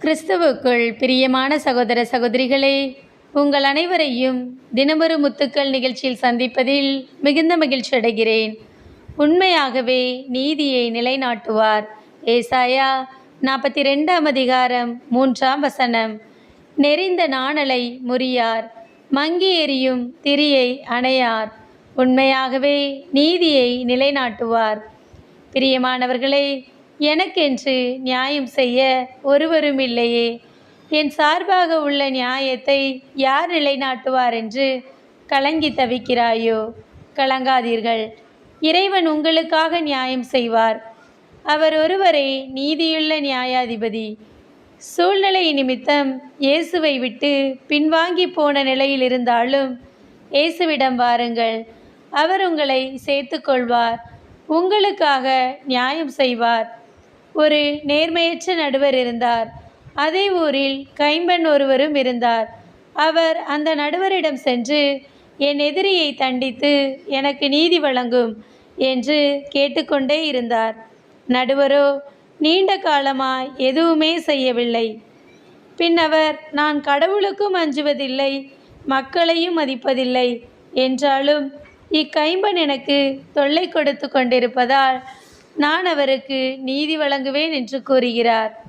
கிறிஸ்துவுக்குள் பிரியமான சகோதர சகோதரிகளே உங்கள் அனைவரையும் தினமொரு முத்துக்கள் நிகழ்ச்சியில் சந்திப்பதில் மிகுந்த மகிழ்ச்சி அடைகிறேன். உண்மையாகவே நீதியை நிலைநாட்டுவார். ஏசாயா நாற்பத்தி ரெண்டாம் அதிகாரம் மூன்றாம் வசனம். நெறிந்த நாணலை முறியார் மங்கி எறியும் திரியை அணையார். உண்மையாகவே நீதியை நிலைநாட்டுவார். பிரியமானவர்களே எனக்கென்று நியாயம் செய்ய ஒருவரும் இல்லையே என் சார்பாக உள்ள நியாயத்தை யார் நிலைநாட்டுவார் என்று கலங்கி தவிக்கிறாயோ? கலங்காதீர்கள். இறைவன் உங்களுக்காக நியாயம் செய்வார். அவர் ஒருவரை நீதியுள்ள நியாயாதிபதி. சூழ்நிலை நிமித்தம் இயேசுவை விட்டு பின்வாங்கி போன நிலையில் இருந்தாலும் இயேசுவிடம் வாருங்கள். அவர் உங்களை சேர்த்துக்கொள்வார். உங்களுக்காக நியாயம் செய்வார். ஒரு நேர்மையற்ற நடுவர் இருந்தார். அதே ஊரில் கைம்பெண் ஒருவரும் இருந்தார். அவர் அந்த நடுவரிடம் சென்று என் எதிரியை தண்டித்து எனக்கு நீதி வழங்கும் என்று கேட்டுக்கொண்டே இருந்தார். நடுவரோ நீண்ட காலமாய் எதுவுமே செய்யவில்லை. பின்னவர் நான் கடவுளுக்கும் அஞ்சுவதில்லை மக்களையும் மதிப்பதில்லை என்றாலும் இக்கைம்பன் எனக்கு தொல்லை கொடுத்து கொண்டிருப்பதால் நான் அவருக்கு நீதி வழங்குவேன் என்று கூறுகிறார்.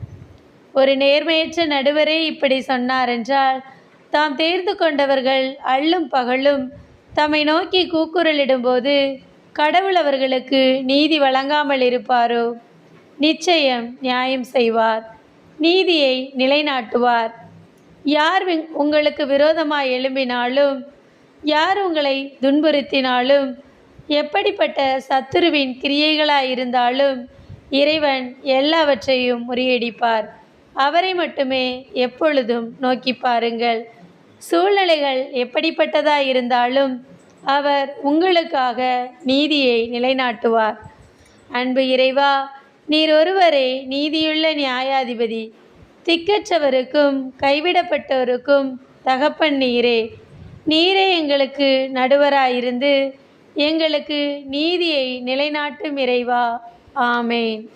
ஒரு நேர்மையற்ற நடுவரே இப்படி சொன்னார் என்றால் தாம் தேர்ந்து கொண்டவர்கள் அள்ளும் பகலும் தம்மை நோக்கி கூக்குரலிடும்போது கடவுள் அவர்களுக்கு நீதி வழங்காமல் இருப்பாரோ? நிச்சயம் நியாயம் செய்வார் நீதியை நிலைநாட்டுவார். யார் விங்- உங்களுக்கு விரோதமாய் எழும்பினாலும் யார் உங்களை துன்புறுத்தினாலும் எப்படிப்பட்ட சத்துருவின் கிரியைகளாயிருந்தாலும் இறைவன் எல்லாவற்றையும் முறியடிப்பார். அவரை மட்டுமே எப்பொழுதும் நோக்கி பாருங்கள். சூழ்நிலைகள் எப்படிப்பட்டதாக இருந்தாலும் அவர் உங்களுக்காக நீதியை நிலைநாட்டுவார். அன்பு இறைவா நீர் ஒருவரே நீதியுள்ள நியாயாதிபதி. திக்கற்றவருக்கும் கைவிடப்பட்டோருக்கும் தகப்பன் நீரே. நீரே எங்களுக்கு நடுவராயிருந்து எங்களுக்கு நீதியை நிலைநாட்டும் இறைவா. ஆமேன்.